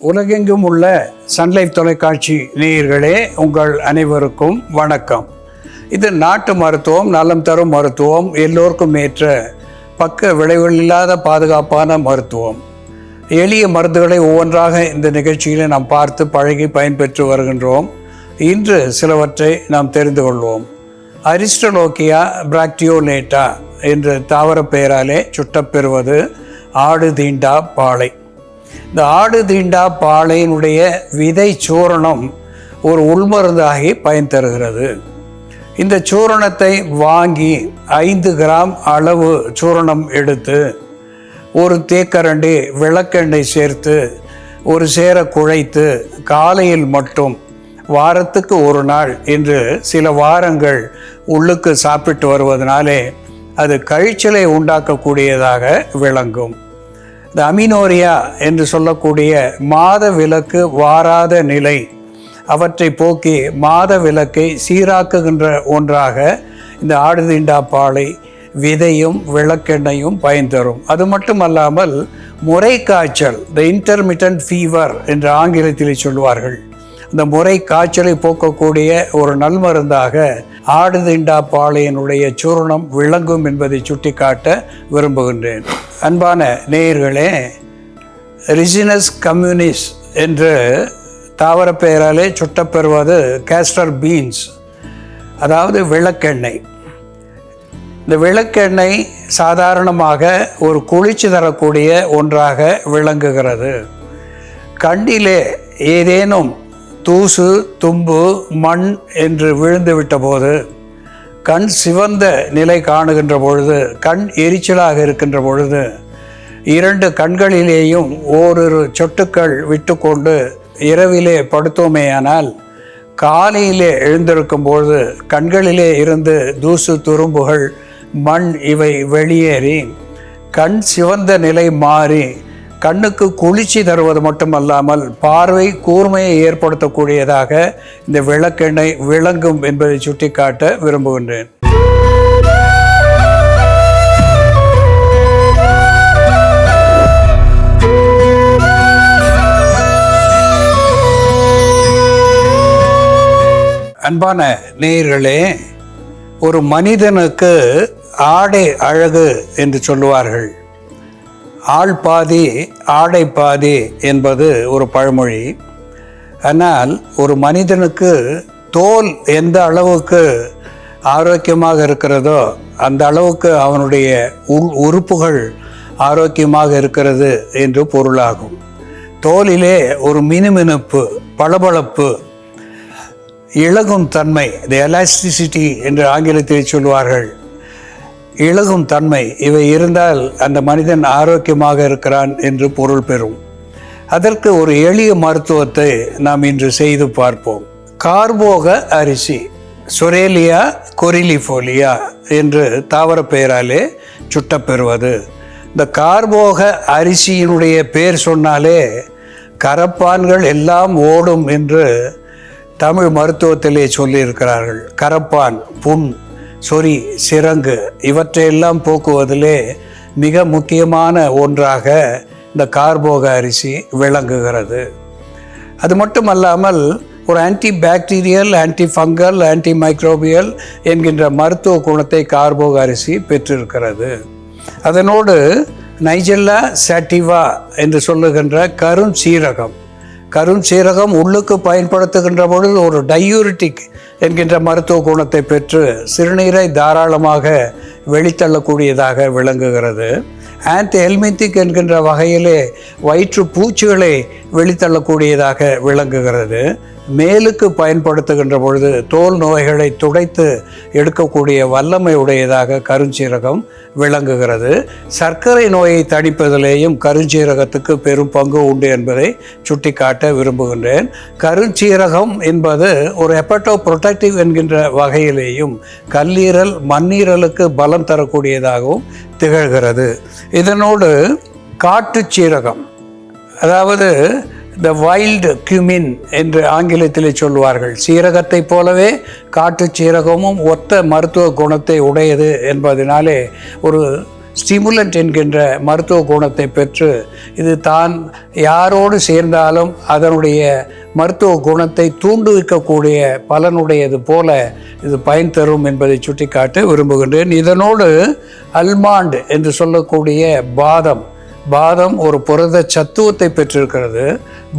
உலகெங்கும் உள்ள சன்லைஃப் தொலைக்காட்சி நேயர்களே உங்கள் அனைவருக்கும் வணக்கம். இது நாட்டு மருத்துவம் நலம் தரும் மருத்துவம் எல்லோருக்கும் ஏற்ற பக்க விளைவுகள் இல்லாத பாதுகாப்பான மருத்துவம். எளிய மருந்துகளை ஒவ்வொன்றாக இந்த நிகழ்ச்சியில் நாம் பார்த்து பழகி பயன்பெற்று வருகின்றோம். இன்று சிலவற்றை நாம் தெரிந்து கொள்வோம். அரிஸ்டலோக்கியா பிராக்டியோலேட்டா என்ற தாவர பெயராலே சுட்டப்பெறுவது ஆடு தீண்டா பாலை. இந்த ஆடு தீண்டா பாலையினுடைய விதை சூரணம் ஒரு உள்மருந்தாகி பயன் தருகிறது. இந்த சூரணத்தை வாங்கி ஐந்து கிராம் அளவு சூரணம் எடுத்து ஒரு தேக்கரண்டி விளக்கெண்ணெய் சேர்த்து ஒரு சேர குழைத்து காலையில் மட்டும் வாரத்துக்கு ஒரு நாள் என்று சில வாரங்கள் உள்ளுக்கு சாப்பிட்டு வருவதனாலே அது கழிச்சலை உண்டாக்கக்கூடியதாக விளங்கும். இந்த அமினோரியா என்று சொல்லக்கூடிய மாத விலக்கு வாராத நிலை. அவற்றை போக்கி மாத விலக்கை சீராக்குகின்ற ஒன்றாக இந்த ஆடுதிண்டா பாலை விதையும் விளக்கெண்ணையும் பயன் தரும். அது மட்டுமல்லாமல் முறை காய்ச்சல் த இன்டர்மிட்டன்ட் ஃபீவர் என்று ஆங்கிலத்தில் சொல்வார்கள். இந்த முறை காய்ச்சலை போக்கக்கூடிய ஒரு நல்மருந்தாக ஆடுதிண்டா பாளையனுடைய சூரணம் விளங்கும் என்பதை சுட்டிக்காட்ட விரும்புகின்றேன். அன்பான நேயர்களே ரிசினஸ் கம்யூனிஸ் என்று தாவர பெயராலே சுட்டப்பெறுவது கேஸ்டர் பீன்ஸ் அதாவது விளக்கெண்ணெய். இந்த விளக்கெண்ணெய் சாதாரணமாக ஒரு குளிர்ச்சி தரக்கூடிய ஒன்றாக விளங்குகிறது. கண்ணிலே ஏதேனும் தூசு தும்பு மண் என்று விழுந்து விட்டபோது கண் சிவந்த நிலை காணுகின்ற பொழுது கண் எரிச்சலாக இருக்கின்ற பொழுது இரண்டு கண்களிலேயும் ஓரிரு சொட்டுக்கள் விட்டுக்கொண்டு இரவிலே படுத்தோமேயானால் காலையிலே எழுந்திருக்கும் பொழுது கண்களிலே இருந்து தூசு துரும்புகள் மண் இவை வெளியேறி கண் சிவந்த நிலை மாறி கண்ணுக்கு குளிர்ச்சி தருவது மட்டுமல்லாமல் பார்வை கூர்மையை ஏற்படுத்தக்கூடியதாக இந்த விளக்கெண்ணெய் விளங்கும் என்பதை சுட்டிக்காட்ட விரும்புகின்றேன். அன்பான நேயர்களே ஒரு மனிதனுக்கு ஆடை அழகு என்று சொல்லுவார்கள். ஆள் பாதி ஆடை பாதி என்பது ஒரு பழமொழி. ஆனால் ஒரு மனிதனுக்கு தோல் எந்த அளவுக்கு ஆரோக்கியமாக இருக்கிறதோ அந்த அளவுக்கு அவனுடைய உள் உறுப்புகள் ஆரோக்கியமாக இருக்கிறது என்று பொருளாகும். தோலிலே ஒரு மினுமினுப்பு பளபளப்பு இழகும் தன்மை த எலாஸ்டிசிட்டி என்று ஆங்கிலத்தில் சொல்வார்கள். இழகும் தன்மை இவை இருந்தால் அந்த மனிதன் ஆரோக்கியமாக இருக்கிறான் என்று பொருள் பெறும். அதற்கு ஒரு எளிய மருத்துவத்தை நாம் இன்று செய்து பார்ப்போம். கார்போக அரிசி சொரேலியா கொரிலிஃபோலியா என்று தாவர பெயராலே சுட்டப்பெறுவது. இந்த கார்போக அரிசியினுடைய பேர் சொன்னாலே கரப்பான்கள் எல்லாம் ஓடும் என்று தமிழ் மருத்துவத்திலே சொல்லியிருக்கிறார்கள். கரப்பான் புண் சொறி சிறங்கு இவற்றையெல்லாம் போக்குவதிலே மிக முக்கியமான ஒன்றாக இந்த கார்போக அரிசி விளங்குகிறது. அது மட்டுமல்லாமல் ஒரு anti bacterial anti fungal anti microbial என்கின்ற மருத்துவ குணத்தை கார்போக அரிசி பெற்றிருக்கிறது. அதனோடு நைஜெல்லா சாட்டிவா என்று சொல்லுகின்ற கருஞ்சீரகம் கருஞ்சீரகம் உள்ளுக்கு பயன்படுத்துகின்ற பொழுது ஒரு டையூரிட்டிக் என்கின்ற மருத்துவ குணத்தை பெற்று சிறுநீரை தாராளமாக வெளித்தள்ளக்கூடியதாக விளங்குகிறது. ஆன்டி எல்மித்திக் என்கின்ற வகையிலே வயிற்று பூச்சிகளை வெளித்தள்ளக்கூடியதாக விளங்குகிறது. மேலுக்கு பயன்படுத்துகின்ற பொழுது தோல் நோய்களை துடைத்து எடுக்கக்கூடிய வல்லமை உடையதாக கருஞ்சீரகம் விளங்குகிறது. சர்க்கரை நோயை தணிப்பதிலேயும் கருஞ்சீரகத்துக்கு பெரும் பங்கு உண்டு என்பதை சுட்டிக்காட்ட விரும்புகின்றேன். கருஞ்சீரகம் என்பது ஒரு ஹெப்படோ புரொடக்டிவ் என்கின்ற வகையிலேயும் கல்லீரல் மண்ணீரலுக்கு பலம் தரக்கூடியதாகவும் திகழ்கிறது. இதனோடு காட்டுச்சீரகம் அதாவது த வைல்டு கியூமின் என்று ஆங்கிலத்தில் சொல்வார்கள் சீரகத்தைப் போலவே காட்டுச் சீரகமும் ஒத்த மருத்துவ குணத்தை உடையது என்பதனாலே ஒரு ஸ்டிமுலண்ட் என்கின்ற மருத்துவ குணத்தை பெற்று இது தான் யாரோடு சேர்ந்தாலும் அதனுடைய மருத்துவ குணத்தை தூண்டுவிக்கக்கூடிய பலனுடையது போல இது பயன் தரும் என்பதை சுட்டிக்காட்ட விரும்புகின்றேன். இதனோடு அல்மாண்ட் என்று சொல்லக்கூடிய பாதம் பாதம் ஒரு புரத சத்துவத்தை பெற்றிருக்கிறது.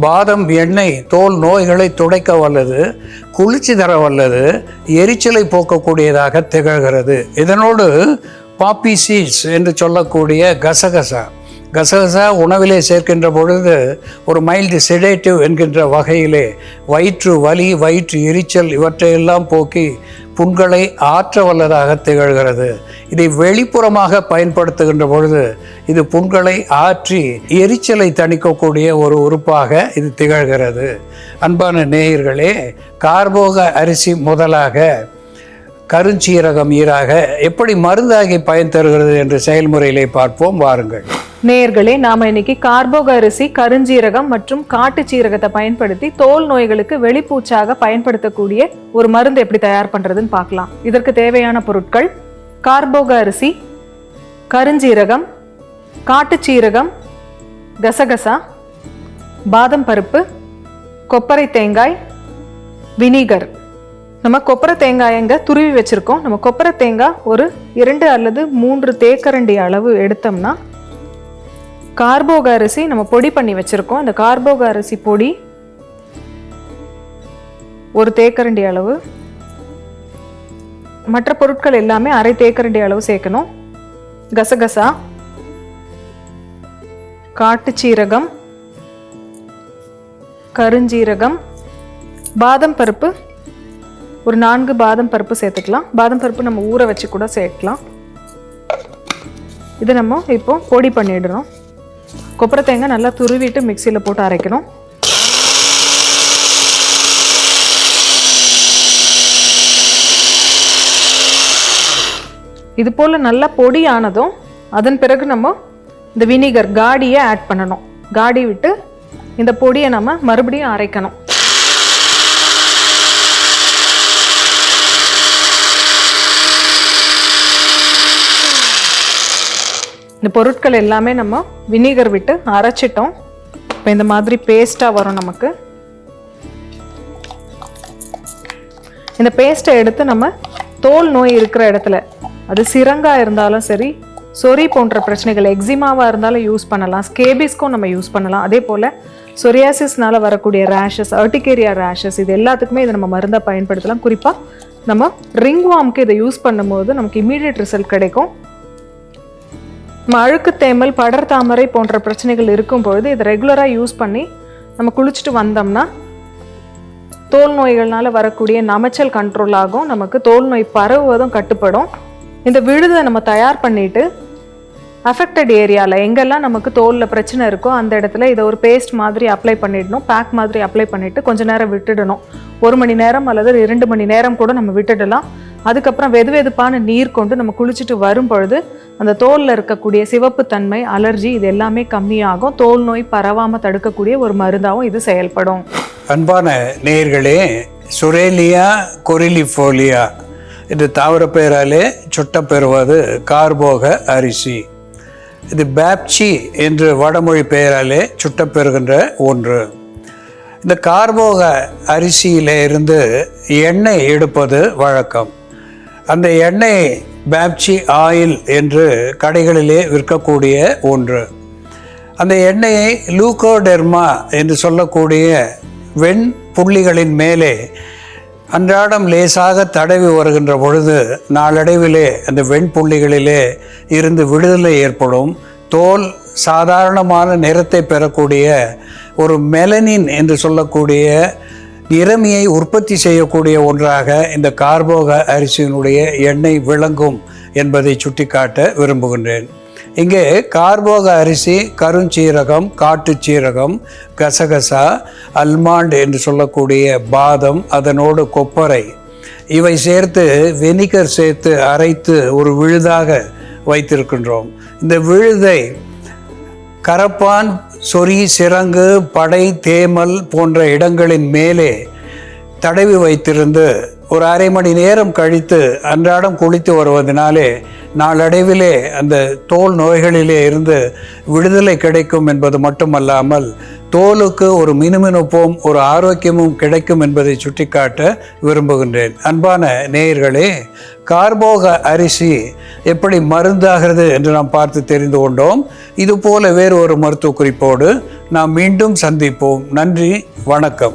பாதம் எண்ணெய் தோல் நோய்களை துடைக்க வல்லது குளிர்ச்சி தர வல்லது எரிச்சலை போக்கக்கூடியதாக திகழ்கிறது. இதனோடு பாப்பி சீட்ஸ் என்று சொல்லக்கூடிய கசகசா. கசகசா உணவிலே சேர்க்கின்ற பொழுது ஒரு மைல்டு செடேட்டிவ் என்கின்ற வகையிலே வயிற்று வலி வயிற்று எரிச்சல் இவற்றையெல்லாம் போக்கி புண்களை ஆற்ற வல்லதாக திகழ்கிறது. இதை வெளிப்புறமாக பயன்படுத்துகின்ற பொழுது இது புண்களை ஆற்றி எரிச்சலை தணிக்கக்கூடிய ஒரு உறுப்பாக இது திகழ்கிறது. அன்பான நேயர்களே கார்போக அரிசி முதலாக கருஞ்சீரகம் ஈராக எப்படி மருந்தாகி பயன் தருகிறது என்ற செயல்முறையிலே பார்ப்போம். வாருங்கள். நேர்களே நாம இன்னைக்கு கார்போக அரிசி கருஞ்சீரகம் மற்றும் காட்டு சீரகத்தை பயன்படுத்தி தோல் நோய்களுக்கு வெளிப்பூச்சாக பயன்படுத்தக்கூடிய ஒரு மருந்து எப்படி தயார் பண்றதுன்னு பார்க்கலாம். இதற்கு தேவையான பொருட்கள் கார்போக அரிசி கருஞ்சீரகம் காட்டு சீரகம் கசகசா பாதம் பருப்பு கொப்பரை தேங்காய் வினிகர். நம்ம கொப்பரை தேங்காயங்க துருவி வச்சுருக்கோம். நம்ம கொப்பரை தேங்காய் ஒரு இரண்டு அல்லது மூன்று தேக்கரண்டி அளவு எடுத்தோம்னா கார்போக அரிசி நம்ம பொடி பண்ணி வச்சுருக்கோம். இந்த கார்போக அரிசி பொடி ஒரு தேக்கரண்டி அளவு. மற்ற பொருட்கள் எல்லாமே அரை தேக்கரண்டி அளவு சேர்க்கணும். கசகசா காட்டுச்சீரகம் கருஞ்சீரகம் பாதம் பருப்பு ஒரு நான்கு பாதம் பருப்பு சேர்த்துக்கலாம். பாதம் பருப்பு நம்ம ஊற வச்சு கூட சேர்க்கலாம். இதை நம்ம இப்போ பொடி பண்ணிடுறோம் கொப்பரை தேங்காய் நல்லா துருவிட்டு மிக்சியில் போட்டு அரைக்கணும். இது போல் நல்லா பொடி ஆனதும் அதன் பிறகு நம்ம இந்த வினிகர் காடியை ஆட் பண்ணணும். காடி விட்டு இந்த பொடியை நம்ம மறுபடியும் அரைக்கணும். இந்த பொருட்கள் எல்லாமே நம்ம வினிகர் விட்டு அரைச்சிட்டோம். இப்போ இந்த மாதிரி பேஸ்ட்டாக வரும் நமக்கு. இந்த பேஸ்ட்டை எடுத்து நம்ம தோல் நோய் இருக்கிற இடத்துல அது சிரங்கா இருந்தாலும் சரி சொறி போன்ற பிரச்சனைகள் எக்ஸிமாவாக இருந்தாலும் யூஸ் பண்ணலாம். ஸ்கேபிஸ்க்கும் நம்ம யூஸ் பண்ணலாம். அதே போல் சொரியாசிஸ்னால வரக்கூடிய ரேஷஸ் அர்டிகேரியா ரேஷஸ் இது எல்லாத்துக்குமே இதை நம்ம மருந்தை பயன்படுத்தலாம். குறிப்பாக நம்ம ரிங் வார்ம்க்கு இதை யூஸ் பண்ணும்போது நமக்கு இமீடியட் ரிசல்ட் கிடைக்கும். அழுக்கு தேமல் படர் தாமரை போன்ற பிரச்சனைகள் இருக்கும் பொழுது இதை ரெகுலராக யூஸ் பண்ணி நம்ம குளிச்சுட்டு வந்தோம்னா தோல் நோய்கள்னால் வரக்கூடிய நமைச்சல் கண்ட்ரோல் ஆகும். நமக்கு தோல் நோய் பரவுவதும் கட்டுப்படும். இந்த விழுதை நம்ம தயார் பண்ணிட்டு அஃபெக்டட் ஏரியாவில் எங்கெல்லாம் நமக்கு தோலில் பிரச்சனை இருக்கோ அந்த இடத்துல இதை ஒரு பேஸ்ட் மாதிரி அப்ளை பண்ணிடணும். பேக் மாதிரி அப்ளை பண்ணிவிட்டு கொஞ்சம் நேரம் விட்டுடணும். ஒரு மணி நேரம் அல்லது இரண்டு மணி நேரம் கூட நம்ம விட்டுடலாம். அதுக்கப்புறம் வெது வெதுப்பான நீர் கொண்டு நம்ம குளிச்சுட்டு வரும் பொழுது அந்த தோலில் இருக்கக்கூடிய சிவப்பு தன்மை அலர்ஜி இது எல்லாமே கம்மியாகும். தோல் நோய் பரவாமல் தடுக்கக்கூடிய ஒரு மருந்தாகவும் இது செயல்படும். அன்பான நேர்களே சுரேலியா கொரிலிஃபோலியா இது தாவர பெயராலே சுட்டப்பெறுவது கார்போக அரிசி. இது பேப்சி என்று வடமொழி பெயராலே சுட்டப்பெறுகின்ற ஒன்று. இந்த கார்போக அரிசியில இருந்து எண்ணெய் எடுப்பது வழக்கம். அந்த எண்ணெய் பேப்சி ஆயில் என்று கடைகளிலே விற்கக்கூடிய ஒன்று. அந்த எண்ணெயை லூகோடெர்மா என்று சொல்லக்கூடிய வெண் புள்ளிகளின் மேலே அன்றாடம் லேசாக தடவி வருகின்ற பொழுது நாளடைவிலே அந்த வெண்புள்ளிகளிலே இருந்து விடுதலை ஏற்படும். தோல் சாதாரணமான நிறத்தை பெறக்கூடிய ஒரு மெலனின் என்று சொல்லக்கூடிய நிறமியை உற்பத்தி செய்யக்கூடிய ஒன்றாக இந்த கார்போக அரிசியினுடைய எண்ணெய் விளங்கும் என்பதை சுட்டிக்காட்ட விரும்புகின்றேன். இங்கே கார்போக அரிசி கருஞ்சீரகம் காட்டுச்சீரகம் கசகசா அல்மாண்ட் என்று சொல்லக்கூடிய பாதம் அதனோடு கொப்பரை. இவை சேர்த்து வெனிகர் சேர்த்து அரைத்து ஒரு விழுதாக வைத்திருக்கின்றோம். இந்த விழுதை கரப்பான் சொறி சிறங்கு படை தேமல் போன்ற இடங்களின் மேலே தடவி வைத்திருந்து ஒரு அரை மணி நேரம் கழித்து அன்றாடம் குளித்து வருவதனாலே நாளடைவிலே அந்த தோல் நோய்களிலே இருந்து விடுதலை கிடைக்கும் என்பது மட்டுமல்லாமல் தோலுக்கு ஒரு மினுமினுப்பும் ஒரு ஆரோக்கியமும் கிடைக்கும் என்பதை சுட்டிக்காட்ட விரும்புகின்றேன். அன்பான நேயர்களே கார்போக அரிசி எப்படி மருந்தாகிறது என்று நாம் பார்த்து தெரிந்து கொண்டோம். இதுபோல வேறு ஒரு மருத்துவ குறிப்போடு நாம் மீண்டும் சந்திப்போம். நன்றி வணக்கம்.